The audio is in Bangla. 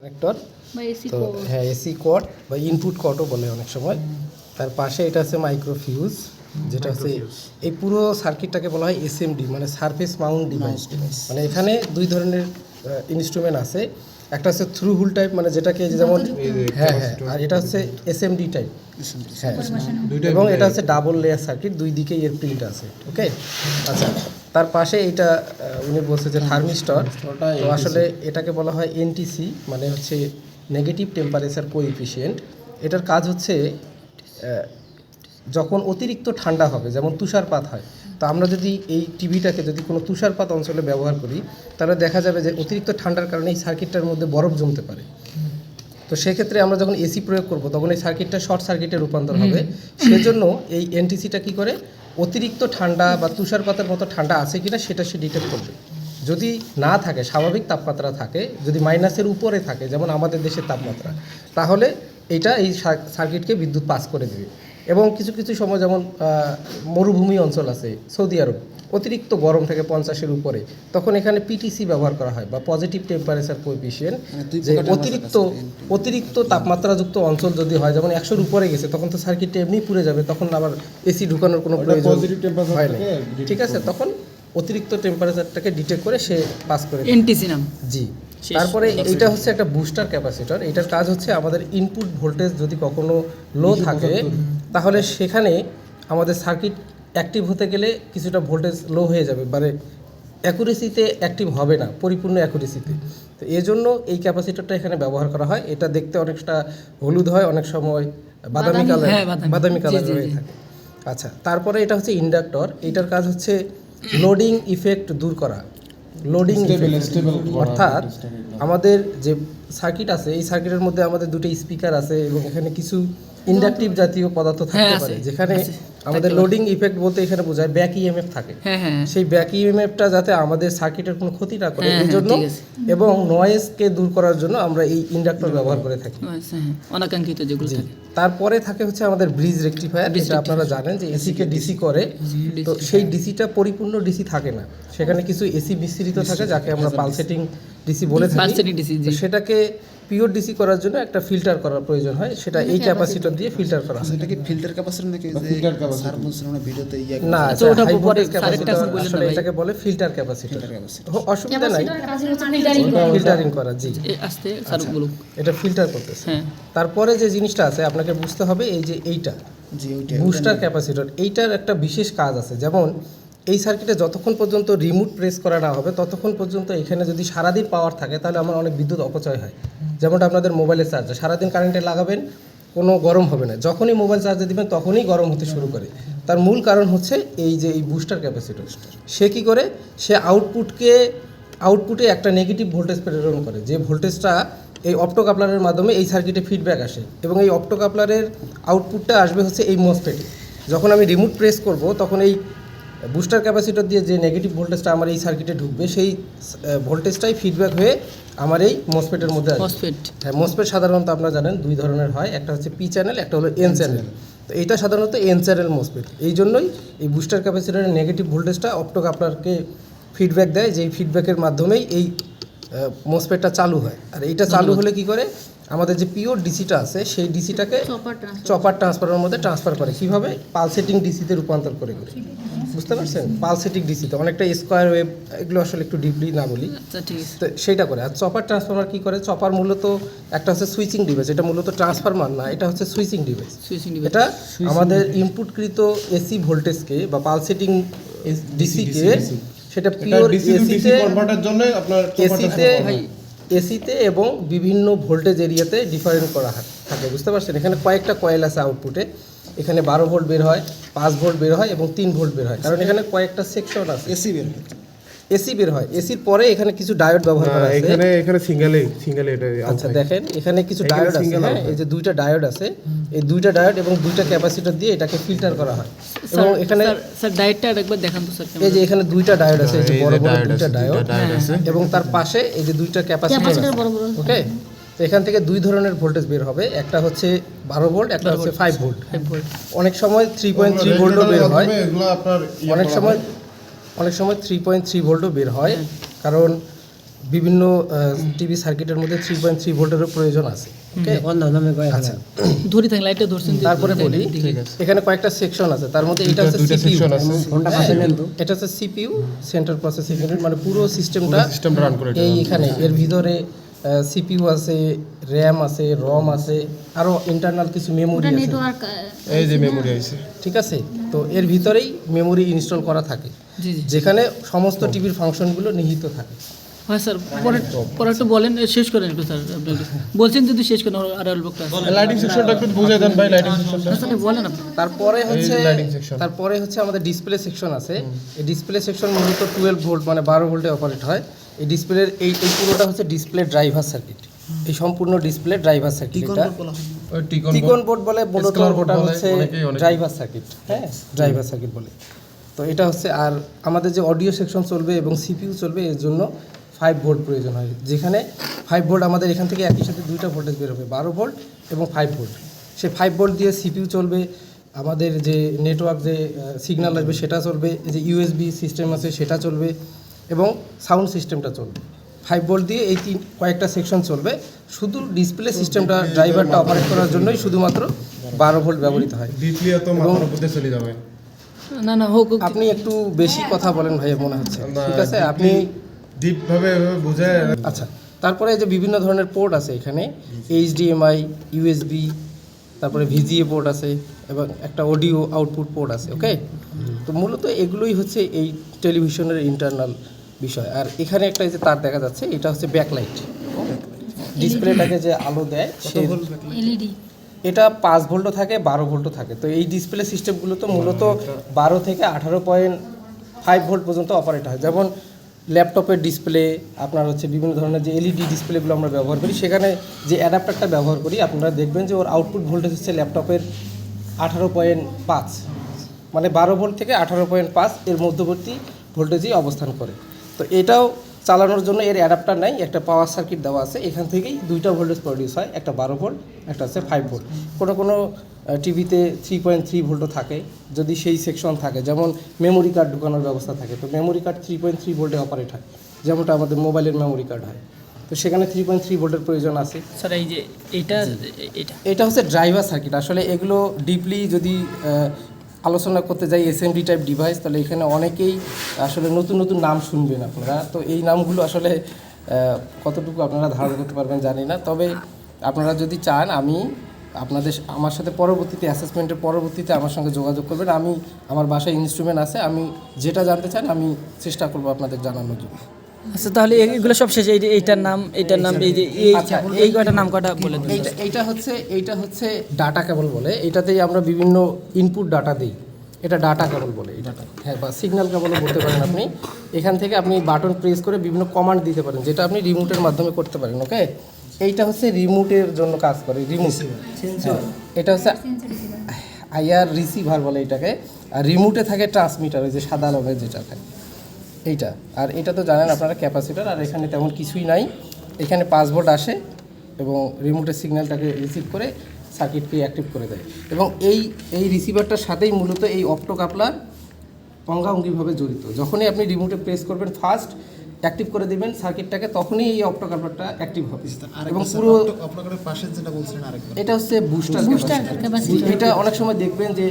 কানেক্টর তো হ্যাঁ এসি কট বা ইনপুট কটও বলে অনেক সময়। তার পাশে এটা আছে মাইক্রোফিউজ যেটা হচ্ছে এই পুরো সার্কিটটাকে বলা হয় এসএমডি মানে সারফেস মাউন্ট ডিভাইস মানে এখানে দুই ধরনের ইনস্ট্রুমেন্ট আছে। একটা হচ্ছে থ্রু হুল টাইপ মানে যেটাকে যেমন হ্যাঁ হ্যাঁ আর এটা হচ্ছে এসএমডি টাইপ হ্যাঁ। এবং এটা হচ্ছে ডাবল লেয়ার সার্কিট দুই দিকেই এর প্রিন্ট আছে। ওকে আচ্ছা। তার পাশে এটা উনি বলছে যে থার্মিস্টর তো আসলে এটাকে বলা হয় এনটিসি মানে হচ্ছে নেগেটিভ টেম্পারেচার কোএফিসিয়েন্ট এটার কাজ হচ্ছে যখন অতিরিক্ত ঠান্ডা হবে যেমন তুষারপাত হয় তো আমরা যদি এই টিভিটাকে যদি কোনো তুষারপাত অঞ্চলে ব্যবহার করি তাহলে দেখা যাবে যে অতিরিক্ত ঠান্ডার কারণে এই সার্কিটটার মধ্যে বরফ জমতে পারে। তো সেক্ষেত্রে আমরা যখন এসি প্রয়োগ করব তখন এই সার্কিটটা শর্ট সার্কিটে রূপান্তর হবে। সেজন্য এই এনটিসিটা কি করে? অতিরিক্ত ঠান্ডা বা তুষারপাতের মতো ঠান্ডা আছে কিনা সেটা সে ডিটেক্ট করবে। যদি না থাকে, স্বাভাবিক তাপমাত্রা থাকে, যদি মাইনাসের উপরে থাকে, যেমন আমাদের দেশের তাপমাত্রা, তাহলে এটা এই সার- সার্কিটকে বিদ্যুৎ পাস করে দেবে। এবং কিছু কিছু সময় যেমন মরুভূমি অঞ্চল আছে সৌদি আরব অতিরিক্ত গরম থেকে পঞ্চাশের উপরে তখন এখানে পিটিসি ব্যবহার করা হয় বা পজিটিভ টেম্পারেচার কোএফিসিয়েন্ট যে অতিরিক্ত অতিরিক্ত তাপমাত্রাযুক্ত অঞ্চল যদি হয় যেমন একশোর উপরে গেছে তখন তো সার্কিটটা এমনি পুড়ে যাবে তখন আবার এসি ঢুকানোর কোনো প্রয়োজন হয় না। ঠিক আছে তখন অতিরিক্ত টেম্পারেচারটাকে ডিটেক্ট করে সে পাস করে এনটিসি নাম। জি। তারপরে এটা হচ্ছে একটা বুস্টার ক্যাপাসিটর এটার কাজ হচ্ছে আমাদের ইনপুট ভোল্টেজ যদি কখনো লো থাকে তাহলে সেখানে আমাদের সার্কিট অ্যাক্টিভ হতে গেলে কিছুটা ভোল্টেজ লো হয়ে যাবে মানে অ্যাকুরেসিতে অ্যাক্টিভ হবে না পরিপূর্ণ অ্যাকুরেসিতে তো। এই জন্য এই ক্যাপাসিটরটা এখানে ব্যবহার করা হয়। এটা দেখতে অনেকটা হলুদ হয় অনেক সময় বাদামি কালার হ্যাঁ, বাদামি। বাদামি কালার হয়ে থাকে। আচ্ছা তারপরে এটা হচ্ছে ইন্ডাক্টর এটার কাজ হচ্ছে লোডিং ইফেক্ট দূর করা। লোডিং অর্থাৎ আমাদের যে সার্কিট আছে এই সার্কিটের মধ্যে আমাদের দুটো স্পিকার আছে এবং এখানে কিছু ইন্ডাকটিভ জাতীয় পদার্থ থাকতে হ্যাঁ, পারে যেখানে আমাদের লোডিং ইফেক্ট বলতে এখানে বোঝায় ব্যাক ইএমএফ থাকে। হ্যাঁ হ্যাঁ। সেই ব্যাক ইএমএফটা যাতে আমাদের সার্কিটের কোনো ক্ষতি না করে হ্যাঁ, এই জন্য এবং নয়েজকে দূর করার জন্য আমরা এই ইন্ডাক্টর ব্যবহার করে থাকি। অনাকাঙ্ক্ষিত যেগুলো থাকে। তারপরে থাকে হচ্ছে আমাদের ব্রিজ রেকটিফায়ার যেটা আপনারা জানেন যে এসিকে ডিসি করে। তো সেই ডিসিটা পরিপূর্ণ ডিসি থাকে না। সেখানে কিছু এসি বিস্তৃত থাকে যাকে আমরা পালসেটিং ডিসি বলে থাকি সেটাকে পিওর ডিসি করার জন্য একটা ফিল্টার করার প্রয়োজন হয় সেটা এই ক্যাপাসিটর দিয়ে ফিল্টার করা হয়। এটা কি ফিল্টার ক্যাপাসিটি নাকি। স্যার বলছিলেন না ভিডিওতে ইয়া না আচ্ছা, ওটা পরে ক্যাপাসিটর। এটাকে বলে ফিল্টার ক্যাপাসিটর ফিল্টার ক্যাপাসিটি অসুবিধা নাই। ফিল্টারিং ফিল্টারিং করা। জি। আসতে স্যার বলুক। এটা ফিল্টার করতেছে। হ্যাঁ। তারপরে যে জিনিসটা আছে আপনাকে বুঝতে হবে এই যে এইটা। জি ওইটা বুস্টার ক্যাপাসিটর এইটার একটা বিশেষ কাজ আছে। যেমন এই সার্কিটে যতক্ষণ পর্যন্ত রিমোট প্রেস করা না হবে, ততক্ষণ পর্যন্ত এখানে যদি সারাদিন পাওয়ার থাকে, তাহলে আমার অনেক বিদ্যুৎ অপচয় হয়। যেমনটা আপনাদের মোবাইলের চার্জার সারাদিন কারেন্টে লাগাবেন, কোনো গরম হবে না। যখনই মোবাইল চার্জে দিবেন, তখনই গরম হতে শুরু করে। তার মূল কারণ হচ্ছে এই যে, এই বুস্টার ক্যাপাসিটর সে কি করে? সে আউটপুটকে আউটপুটে একটা নেগেটিভ ভোল্টেজ প্রেরণ করে। যে ভোল্টেজটা এই অপটোকাপলারের মাধ্যমে এই সার্কিটে ফিডব্যাক আসে এবং এই অপটোকাপলারের আউটপুটটা আসবে হচ্ছে এই মসপেটে যখন আমি রিমোট প্রেস করব, তখন এই বুস্টার ক্যাপাসিটর দিয়ে যে নেগেটিভ ভোল্টেজটা আমার এই সার্কিটে ঢুকবে সেই ভোল্টেজটাই ফিডব্যাক হয়ে আমার এই মসপেটের মধ্যে হ্যাঁ মসপেট সাধারণত আপনারা জানেন দুই ধরনের হয় একটা হচ্ছে পি চ্যানেল একটা হলো এন চ্যানেল তো এইটা সাধারণত এন চ্যানেল মসপেট এই জন্যই এই বুস্টার ক্যাপাসিটরের নেগেটিভ ভোল্টেজটা অপটক আপনাকে ফিডব্যাক দেয় যেই ফিডব্যাকের মাধ্যমেই এই মসপেটটা চালু হয়। আর এইটা চালু হলে কি করে? আমাদের যে পিওর ডিসিটা আছে সেই ডিসিটাকে চপার ট্রান্সফারের মধ্যে ট্রান্সফার করে। কীভাবে? পালসেটিং ডিসিতে রূপান্তর করে করে। বুঝতে পারছেন? পালসেটিং ডিসিতে অনেকটা স্কোয়ার ওয়েভ এগুলো আসলে একটু ডিপলি না বলি। আচ্ছা তো সেইটা করে। আর চপার ট্রান্সফরমার কি করে? চপার মূলত একটা হচ্ছে সুইচিং ডিভাইস এটা মূলত ট্রান্সফরমার না এটা হচ্ছে সুইচিং ডিভাইস সুইচিং এটা আমাদের ইনপুটকৃত এসি ভোল্টেজকে বা পালসেটিং ডিসিকে সেটা পিওর এসিতে কনভার্টার জন্য আপনার এসিতে এসিতে এবং বিভিন্ন ভোল্টেজ এরিয়াতে ডিফারেন্ট করা হয়- থাকে বুঝতে পারছেন? এখানে কয়েকটা কয়েল আছে আউটপুটে এখানে বারো ভোল্ট বের হয় পাঁচ ভোল্ট বের হয় এবং তিন ভোল্ট বের হয়। কারণ এখানে কয়েকটা সেকশন আছে। এসি বের হচ্ছে এসি বের হয়। এসির পরে এখানে কিছু ডায়োড ব্যবহার করা আছে। এখানে এখানে সিঙ্গেলে সিঙ্গেলে এটা আচ্ছা দেখেন এখানে কিছু ডায়োড আছে হ্যাঁ? এই যে দুইটা ডায়োড আছে এই দুইটা ডায়োড এবং দুইটা ক্যাপাসিটর দিয়ে এটাকে ফিল্টার করা হয়। এবং এখানে স্যার স্যার ডায়েটটা আরেকবার দেখান তো স্যার এই যে এখানে দুইটা ডায়োড আছে এই যে বড় বড় দুইটা ডায়োড আছে। এবং তার পাশে এই যে দুইটা ক্যাপাসিটর আছে ওকে তো এখান থেকে দুই ধরনের ভোল্টেজ বের হবে একটা হচ্ছে বারো ভোল্ট একটা হচ্ছে ফাইভ ভোল্ট অনেক সময় থ্রি পয়েন্ট থ্রি ভোল্টও বের হয়। ইয়ে অনেক সময় হয়। অনেক সময় থ্রি পয়েন্ট থ্রি ভোল্টও বের হয় কারণ বিভিন্ন টিভি সার্কিটের মধ্যে থ্রি পয়েন্ট থ্রি ভোল্টেরও প্রয়োজন আছে ধরি থাকেন লাইটটা ধরছেন তারপরে বলি ঠিক আছে। এখানে কয়েকটা সেকশন আছে তার মধ্যে এটা হচ্ছে সিপিইউ এটা হচ্ছে সিপিইউ সেন্ট্রাল প্রসেসিং ইউনিট মানে পুরো সিস্টেমটা সিস্টেমটা রান করে এটা এই এখানে এর ভিতরে সিপিইউ আছে র্যাম আছে রম আছে আরও ইন্টারনাল কিছু মেমোরি আছে। এই যে মেমোরি ঠিক আছে? তো এর ভিতরেই মেমোরি ইনস্টল করা থাকে। যেখানে সমস্ত টিভির ফাংশনগুলো নিহিত থাকে। হ্যাঁ স্যার পরে পরে একটু বলেন শেষ করেন একটু স্যার বলছেন যদি শেষ করেন আর- অল্প লাইটিং সেকশনটা একটু বুঝিয়ে দেন ভাই লাইটিং সেকশনটা হ্যাঁ, বলেন আপনি। তারপরে হচ্ছে তারপরে হচ্ছে আমাদের ডিসপ্লে সেকশন আছে। এই ডিসপ্লে সেকশন মূলত টুয়েলভ ভোল্ট মানে বারো ভোল্টে অপারেট হয়। এই ডিসপ্লের এই এই পুরোটা হচ্ছে ডিসপ্লে ড্রাইভার সার্কিট এই সম্পূর্ণ ডিসপ্লে ড্রাইভার সার্কিট এটা। T con board. বলে মূলত ওটা হচ্ছে ড্রাইভার সার্কিট হ্যাঁ ড্রাইভার সার্কিট বলে। তো এটা হচ্ছে আর আমাদের যে অডিও সেকশন চলবে এবং সিপিইউ চলবে এর জন্য ফাইভ ভোল্ট প্রয়োজন হয়। যেখানে ফাইভ ভোল্ট আমাদের এখান থেকে একই সাথে দুইটা ভোল্টেজ বের হবে বারো ভোল্ট এবং ফাইভ ভোল্ট সে ফাইভ ভোল্ট দিয়ে সিপিউ চলবে আমাদের যে নেটওয়ার্ক যে সিগন্যাল আসবে সেটা চলবে যে ইউএসবি সিস্টেম আছে সেটা চলবে এবং সাউন্ড সিস্টেমটা চলবে। ফাইভ ভোল্ট দিয়ে এই তিন কয়েকটা সেকশন চলবে শুধু ডিসপ্লে সিস্টেমটা ড্রাইভারটা অপারেট করার জন্যই শুধুমাত্র বারো ভোল্ট ব্যবহৃত হয়। ডিপলি তো মাথার উপর দিয়ে চলে যাবে। না না হোক। আপনি একটু বেশি কথা বলেন ভাই মনে হচ্ছে। ঠিক আছে? আপনি ডিপ ভাবে আচ্ছা তারপরে যে বিভিন্ন ধরনের পোর্ট আছে এখানে এইচডিএমআই ইউএসবি তারপরে ভিজিএ পোর্ট আছে এবং একটা অডিও আউটপুট পোর্ট আছে ওকে তো মূলত এগুলোই হচ্ছে এই টেলিভিশনের ইন্টারনাল বিষয়। আর এখানে একটা এই যে তার দেখা যাচ্ছে এটা হচ্ছে ব্যাকলাইট ডিসপ্লেটাকে যে আলো দেয় সে এলইডি এটা পাঁচ ভোল্টও থাকে বারো ভোল্টও থাকে। তো এই ডিসপ্লে সিস্টেমগুলো তো মূলত বারো থেকে আঠারো পয়েন্ট ফাইভ ভোল্ট পর্যন্ত অপারেট হয়। যেমন ল্যাপটপের ডিসপ্লে আপনার হচ্ছে বিভিন্ন ধরনের যে এলইডি ডিসপ্লেগুলো আমরা ব্যবহার করি সেখানে যে অ্যাডাপ্টারটা ব্যবহার করি আপনারা দেখবেন যে ওর আউটপুট ভোল্টেজ হচ্ছে ল্যাপটপের আঠারো পয়েন্ট পাঁচ। মানে বারো ভোল্ট থেকে আঠারো পয়েন্ট পাঁচ এর মধ্যবর্তী ভোল্টেজই অবস্থান করে। তো এটাও চালানোর জন্য এর অ্যাডাপ্টার নাই একটা পাওয়ার সার্কিট দেওয়া আছে। এখান থেকেই দুইটা ভোল্টেজ প্রডিউস হয় একটা বারো ভোল্ট একটা হচ্ছে ফাইভ ভোল্ট কোনো কোনো টিভিতে থ্রি পয়েন্ট থ্রি ভোল্টও থাকে যদি সেই সেকশন থাকে যেমন মেমোরি কার্ড ঢুকানোর ব্যবস্থা থাকে তো memory card three point three ভোল্টে অপারেট হয় যেমনটা আমাদের মোবাইলের মেমোরি কার্ড হয়। তো সেখানে থ্রি পয়েন্ট থ্রি ভোল্টের প্রয়োজন আছে। স্যার এই যে এটা এটা হচ্ছে ড্রাইভার সার্কিট আসলে এগুলো ডিপলি যদি আলোচনা করতে যাই এসএমডি টাইপ ডিভাইস তাহলে এখানে অনেকেই আসলে নতুন নতুন নাম শুনবেন আপনারা। তো এই নামগুলো আসলে কতটুকু আপনারা ধারণ করতে পারবেন জানি না। তবে আপনারা যদি চান, আমি আপনাদের আমার সাথে পরবর্তীতে অ্যাসেসমেন্টের পরবর্তীতে আমার সঙ্গে যোগাযোগ করবেন। আমি, আমার বাসায় ইনস্ট্রুমেন্ট আছে, আমি যেটা জানতে চান, আমি চেষ্টা করব আপনাদের জানানোর জন্য। আচ্ছা তাহলে এগুলো সব শেষ। এই যে এইটার নাম এইটার নাম এই যে এই আচ্ছা, কয়টা নাম কয়টা বলে দিন এইটা হচ্ছে এইটা হচ্ছে ডাটা কেবল বলে। এটাতেই আমরা বিভিন্ন ইনপুট ডাটা দিই। এটা ডাটা কেবল বলে এটা হ্যাঁ বা সিগন্যাল কেবলও বলতে পারেন আপনি। এখান থেকে আপনি বাটন প্রেস করে বিভিন্ন কমান্ড দিতে পারেন যেটা আপনি রিমোটের মাধ্যমে করতে পারেন ওকে এইটা হচ্ছে রিমোটের জন্য কাজ করে রিমোট এটা হচ্ছে আইআর রিসিভার বলে এটাকে। আর রিমোটে থাকে ট্রান্সমিটার ওই যে সাদা রঙের যেটা থাকে। এইটা। আর এটা তো জানেন আপনারা ক্যাপাসিটার আর এখানে তেমন কিছুই নাই। এখানে পাঁচ ভোল্ট আসে এবং রিমোটের সিগন্যালটাকে রিসিভ করে সার্কিটকে অ্যাক্টিভ করে দেয়। এবং এই এই রিসিভারটার সাথেই মূলত এই অপটো কাপলার অঙ্গাঙ্গিভাবে জড়িত। যখনই আপনি রিমোটে প্রেস করবেন ফার্স্ট অ্যাক্টিভ করে দিবেন সার্কিটটাকে তখনই এই অপটো কাপলারটা অ্যাক্টিভ হবে। এবং পুরো আপনাদের যেটা বলছিলেন আরেকবার। এটা হচ্ছে বুস্টার এটা অনেক সময় দেখবেন যে